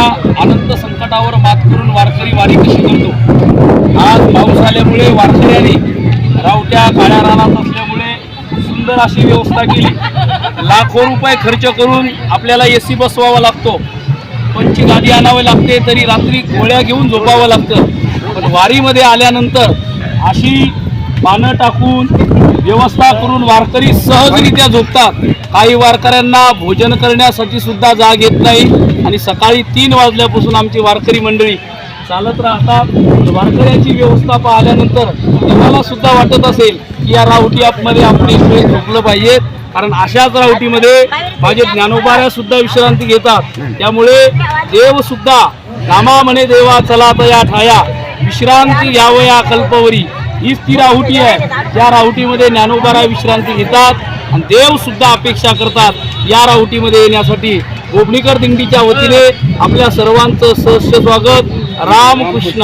अनंत संकटावर मात करून वारकरी वारी कशी करतो? आज पाऊस आल्यामुळे वारकऱ्यांनी रावट्या काळ्या रानात असल्यामुळे सुंदर अशी व्यवस्था केली. लाखो रुपये खर्च करून आपल्याला ए सी बसवावा लागतो. पंची गादी आणावी लागते तरी रात्री गोळ्या घेऊन झोपावं लागतं. पण वारीमध्ये आल्यानंतर अशी पानं टाकून व्यवस्था करून वारकरी सहजरित्या झोपतात. काही वारकऱ्यांना भोजन करण्यासाठी सुद्धा जाग येत नाही. आणि सकाळी तीन वाजल्यापासून आमची वारकरी मंडळी चालत राहतात. वारकऱ्याची व्यवस्था पाहिल्यानंतर देवाला सुद्धा वाटत असेल की या रावटी ॲपमध्ये आपण इकडे झोपलं पाहिजे. कारण अशाच रावटीमध्ये माझे ज्ञानोबाऱ्या सुद्धा विश्रांती घेतात. त्यामुळे देव सुद्धा नामा म्हणे देवा चला तया ठाया. विश्रांती यावया कल्पवरी. हीच ती राहुटी आहे. त्या राहुटीमध्ये ज्ञानोबारा विश्रांती घेतात आणि देवसुद्धा अपेक्षा करतात या राहुटीमध्ये येण्यासाठी. गोबणीकर दिंडीच्या वतीने आपल्या सर्वांचं सहस्य स्वागत. रामकृष्ण